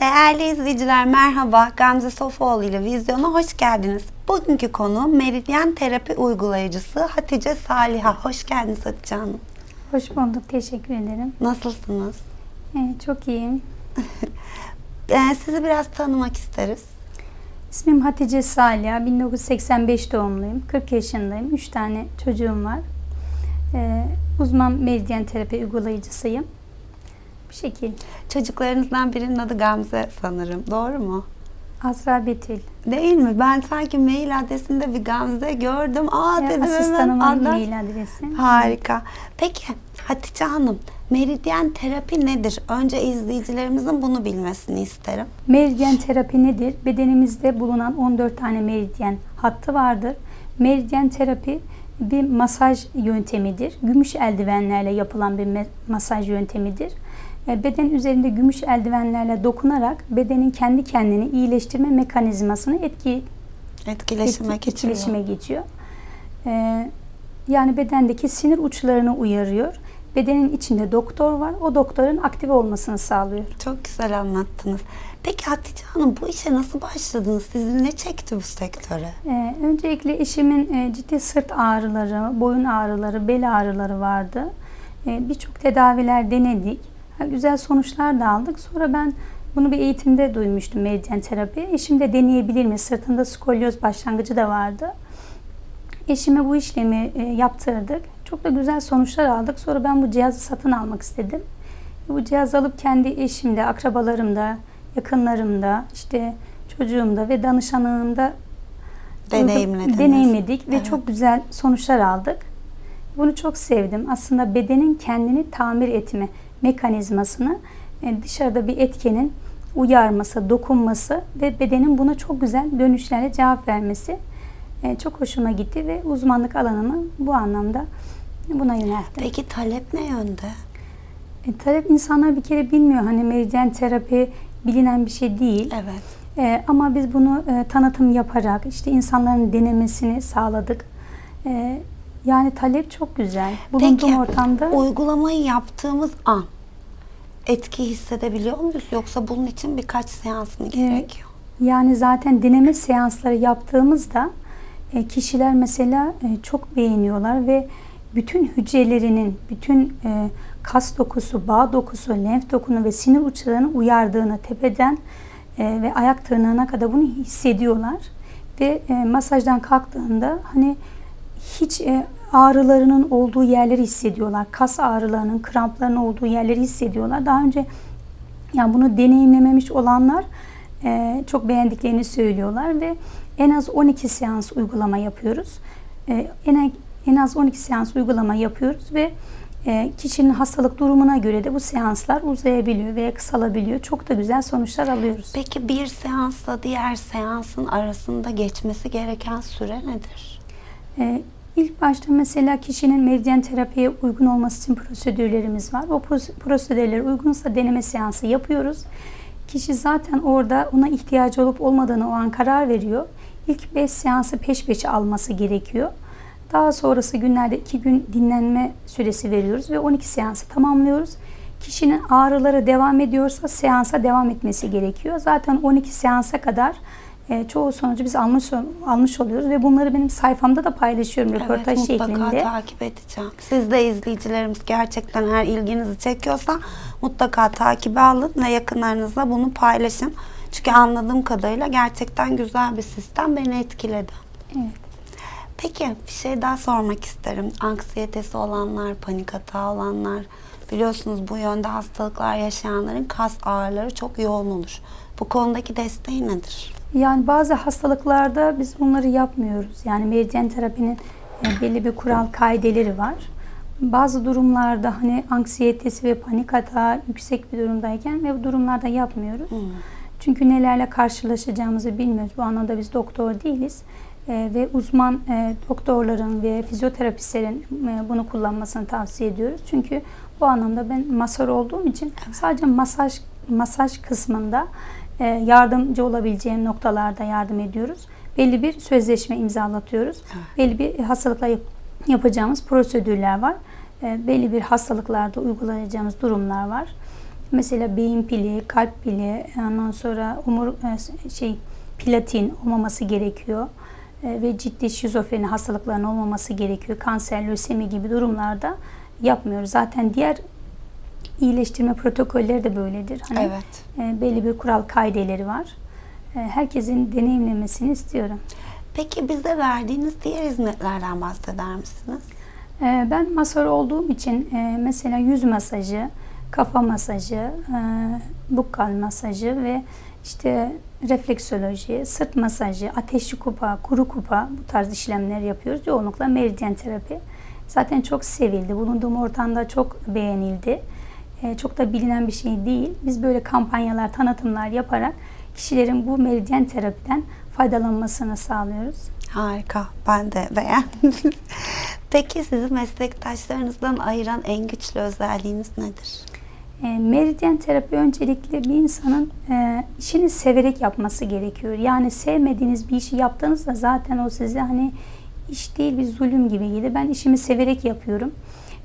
Değerli izleyiciler merhaba. Gamze Sofoğlu ile Vizyon'a hoş geldiniz. Bugünkü konu meridyen terapi uygulayıcısı Hatice Saliha. Hoş geldiniz Hatice Hanım. Hoş bulduk. Teşekkür ederim. Nasılsınız? Ee, çok iyiyim. Ee, sizi biraz tanımak isteriz. İsmim Hatice Salih. 1985 doğumluyum. 40 yaşındayım. 3 tane çocuğum var. Ee, uzman meridyen terapi uygulayıcısıyım. Bu şekil. Çocuklarınızdan birinin adı Gamze sanırım. Doğru mu? Azra Betül. Değil mi? Ben sanki mail adresinde bir Gamze gördüm. Aa Ya, dedim hemen asistanımın mail adresi. Harika. Peki Hatice Hanım, meridyen terapi nedir? Önce izleyicilerimizin bunu bilmesini isterim. Meridyen terapi nedir? Bedenimizde bulunan 14 tane meridyen hattı vardır. Meridyen terapi bir masaj yöntemidir. Gümüş eldivenlerle yapılan bir masaj yöntemidir. E, Beden üzerinde gümüş eldivenlerle dokunarak bedenin kendi kendini iyileştirme mekanizmasını etki Etkileşime etki- geçiyor. etkileşime geçiyor. E, yani bedendeki sinir uçlarını uyarıyor. Bedenin içinde doktor var. O doktorun aktive olmasını sağlıyor. Çok güzel anlattınız. Peki Hatice Hanım bu işe nasıl başladınız? Sizi ne çekti bu sektöre? Ee, öncelikle eşimin e, ciddi sırt ağrıları, boyun ağrıları, bel ağrıları vardı. Ee, Birçok tedaviler denedik. Güzel sonuçlar da aldık. Sonra ben bunu bir eğitimde duymuştum meridyen terapi. Eşim de deneyebilir mi? Sırtında skolyoz başlangıcı da vardı. Eşime bu işlemi e, yaptırdık. Çok da güzel sonuçlar aldık. Sonra ben bu cihazı satın almak istedim. Bu cihazı alıp kendi eşimde, akrabalarımda, yakınlarımda, işte çocuğumda ve danışanımda deneyimledik ve Evet. çok güzel sonuçlar aldık. Bunu çok sevdim. Aslında bedenin kendini tamir etme mekanizmasını e, dışarıda bir etkenin uyarması, dokunması ve bedenin buna çok güzel dönüşlerle cevap vermesi e, çok hoşuma gitti ve uzmanlık alanımı bu anlamda buna yönelttim. Peki talep ne yönde? E, talep insanlar bir kere bilmiyor. Hani meridyen terapi bilinen bir şey değil. Evet. Ee, ama biz bunu e, tanıtım yaparak işte insanların denemesini sağladık. Ee, yani talep çok güzel. Bulunduğum Peki ortamda uygulamayı yaptığımız an etki hissedebiliyor muyuz? Yoksa bunun için birkaç seans mı gerekiyor? yani zaten deneme seansları yaptığımızda e, kişiler mesela e, çok beğeniyorlar ve bütün hücrelerinin, bütün e, kas dokusu, bağ dokusu, lenf dokunu ve sinir uçlarını uyardığını tepeden e, ve ayak tırnağına kadar bunu hissediyorlar. Ve e, masajdan kalktığında hani hiç e, ağrılarının olduğu yerleri hissediyorlar. Kas ağrılarının, krampların olduğu yerleri hissediyorlar. Daha önce yani bunu deneyimlememiş olanlar e, çok beğendiklerini söylüyorlar ve en az 12 seans uygulama yapıyoruz. En, en az 12 seans uygulama yapıyoruz ve e, kişinin hastalık durumuna göre de bu seanslar uzayabiliyor veya kısalabiliyor. Çok da güzel sonuçlar alıyoruz. Peki bir seansla diğer seansın arasında geçmesi gereken süre nedir? Ee, ilk başta mesela kişinin meridyen terapiye uygun olması için prosedürlerimiz var. O pros- prosedürler uygunsa deneme seansı yapıyoruz. Kişi zaten orada ona ihtiyacı olup olmadığını o an karar veriyor. İlk 5 seansı peş peşe alması gerekiyor. Daha sonrası günlerde 2 gün dinlenme süresi veriyoruz ve 12 seansı tamamlıyoruz. Kişinin ağrıları devam ediyorsa seansa devam etmesi gerekiyor. Zaten 12 seansa kadar e, çoğu sonucu biz almış almış oluyoruz ve bunları benim sayfamda da paylaşıyorum röportaj evet, mutlaka şeklinde. takip edeceğim. Siz de izleyicilerimiz gerçekten eğer ilginizi çekiyorsa mutlaka takibe alın ve yakınlarınızla bunu paylaşın. Çünkü anladığım kadarıyla gerçekten güzel bir sistem beni etkiledi. Evet. Peki bir şey daha sormak isterim. Anksiyetesi olanlar, panik hata olanlar, biliyorsunuz bu yönde hastalıklar yaşayanların kas ağrıları çok yoğun olur. Bu konudaki desteği nedir? Yani bazı hastalıklarda biz bunları yapmıyoruz. Yani meridyen terapinin e, belli bir kural kaideleri var. Bazı durumlarda hani anksiyetesi ve panik hata yüksek bir durumdayken ve bu durumlarda yapmıyoruz. Çünkü nelerle karşılaşacağımızı bilmiyoruz. Bu anlamda biz doktor değiliz. E, ve uzman e, doktorların ve fizyoterapistlerin e, bunu kullanmasını tavsiye ediyoruz. Çünkü bu anlamda ben masör olduğum için sadece masaj masaj kısmında e, yardımcı olabileceğim noktalarda yardım ediyoruz. Belli bir sözleşme imzalatıyoruz. Belli bir hastalıkla yap- yapacağımız prosedürler var. Belli bir hastalıklarda uygulayacağımız durumlar var. Mesela beyin pili, kalp pili, ondan sonra omur şey platin olmaması gerekiyor. E, ve ciddi şizofreni hastalıkların olmaması gerekiyor. Kanser, lösemi gibi durumlarda yapmıyoruz. Zaten diğer iyileştirme protokolleri de böyledir. Hani Evet. e, belli bir kural kaideleri var. E, herkesin deneyimlemesini istiyorum. Peki bize verdiğiniz diğer hizmetlerden bahseder misiniz? Ee, Ben masör olduğum için e, mesela yüz masajı, kafa masajı, e, bukkal masajı ve işte refleksoloji, sırt masajı, ateşli kupa, kuru kupa bu tarz işlemler yapıyoruz. Yoğunlukla meridyen terapi. Zaten çok sevildi. Bulunduğum ortamda çok beğenildi. E, Çok da bilinen bir şey değil. Biz böyle kampanyalar, tanıtımlar yaparak kişilerin bu meridyen terapiden faydalanmasını sağlıyoruz. Harika. Ben de beğendim. Peki sizi meslektaşlarınızdan ayıran en güçlü özelliğiniz nedir? E, meridyen terapi öncelikle bir insanın e, işini severek yapması gerekiyor. Yani sevmediğiniz bir işi yaptığınızda zaten o size hani iş değil bir zulüm gibi gelir. Ben işimi severek yapıyorum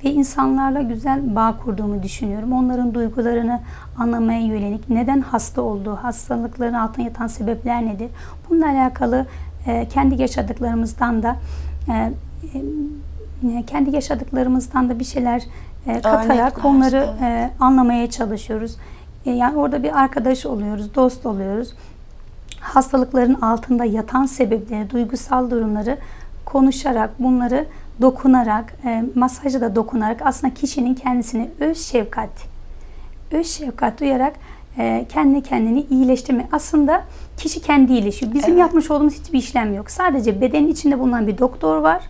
ve insanlarla güzel bağ kurduğumu düşünüyorum. Onların duygularını anlamaya yönelik neden hasta olduğu, hastalıkların altında yatan sebepler nedir? Bununla alakalı e, kendi yaşadıklarımızdan da e, kendi yaşadıklarımızdan da bir şeyler e, katarak Örnekler, onları evet. e, anlamaya çalışıyoruz. E, yani orada bir arkadaş oluyoruz, dost oluyoruz. Hastalıkların altında yatan sebepleri, duygusal durumları konuşarak, bunları dokunarak, e, masajla da dokunarak aslında kişinin kendisine öz şefkat, öz şefkat duyarak e, kendi kendini iyileştirme. Aslında kişi kendi iyileşiyor. Bizim Evet. yapmış olduğumuz hiçbir işlem yok. Sadece bedenin içinde bulunan bir doktor var.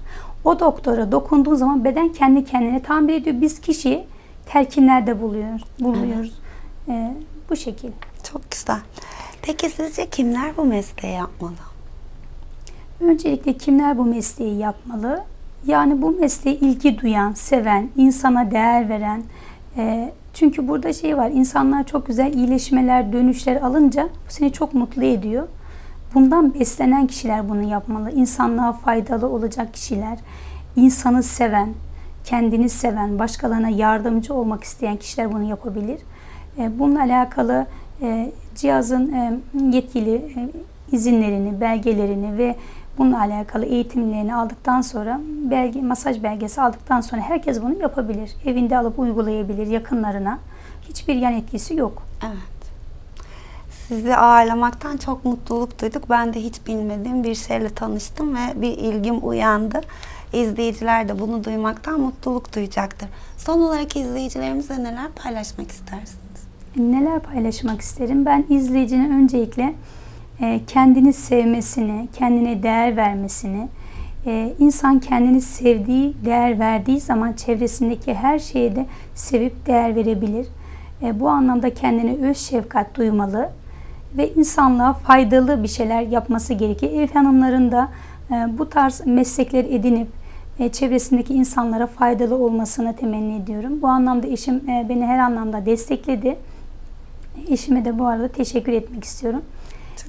O doktora dokunduğun zaman beden kendi kendine tamir ediyor. Biz kişiyi telkinlerde buluyor, buluyoruz. E, bu şekil. Çok güzel. Peki sizce kimler bu mesleği yapmalı? Öncelikle kimler bu mesleği yapmalı? Yani bu mesleğe ilgi duyan, seven, insana değer veren. e, çünkü burada şey var, insanlar çok güzel iyileşmeler, dönüşler alınca bu seni çok mutlu ediyor. Bundan beslenen kişiler bunu yapmalı. İnsanlığa faydalı olacak kişiler, insanı seven, kendini seven, başkalarına yardımcı olmak isteyen kişiler bunu yapabilir. E, Bununla alakalı e, cihazın e, yetkili izinlerini, belgelerini ve bununla alakalı eğitimlerini aldıktan sonra belge, masaj belgesi aldıktan sonra herkes bunu yapabilir. Evinde alıp uygulayabilir yakınlarına. Hiçbir yan etkisi yok. Evet. Sizi ağırlamaktan çok mutluluk duyduk. Ben de hiç bilmediğim bir şeyle tanıştım ve bir ilgim uyandı. İzleyiciler de bunu duymaktan mutluluk duyacaktır. Son olarak izleyicilerimize neler paylaşmak istersiniz? Neler paylaşmak isterim? Ben izleyicinin öncelikle e, kendini sevmesini, kendine değer vermesini, e, insan kendini sevdiği, değer verdiği zaman çevresindeki her şeye de sevip değer verebilir. E, bu anlamda kendine öz şefkat duymalı ve insanlığa faydalı bir şeyler yapması gerekir. Ev hanımların da e, bu tarz meslekler edinip e, çevresindeki insanlara faydalı olmasını temenni ediyorum. Bu anlamda eşim e, beni her anlamda destekledi. Eşime de bu arada teşekkür etmek istiyorum.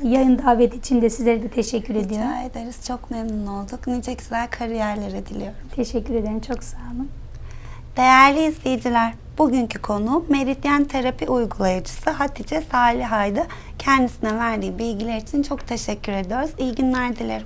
Yayın davet için de sizlere de teşekkür ediyorum. Rica ederiz. Çok memnun olduk. Nice güzel kariyerlere diliyorum. Teşekkür ederim. Çok sağ olun. Değerli izleyiciler, bugünkü konu meridyen terapi uygulayıcısı Hatice Salihay'dı. Kendisine verdiği bilgiler için çok teşekkür ediyoruz. İyi günler dilerim.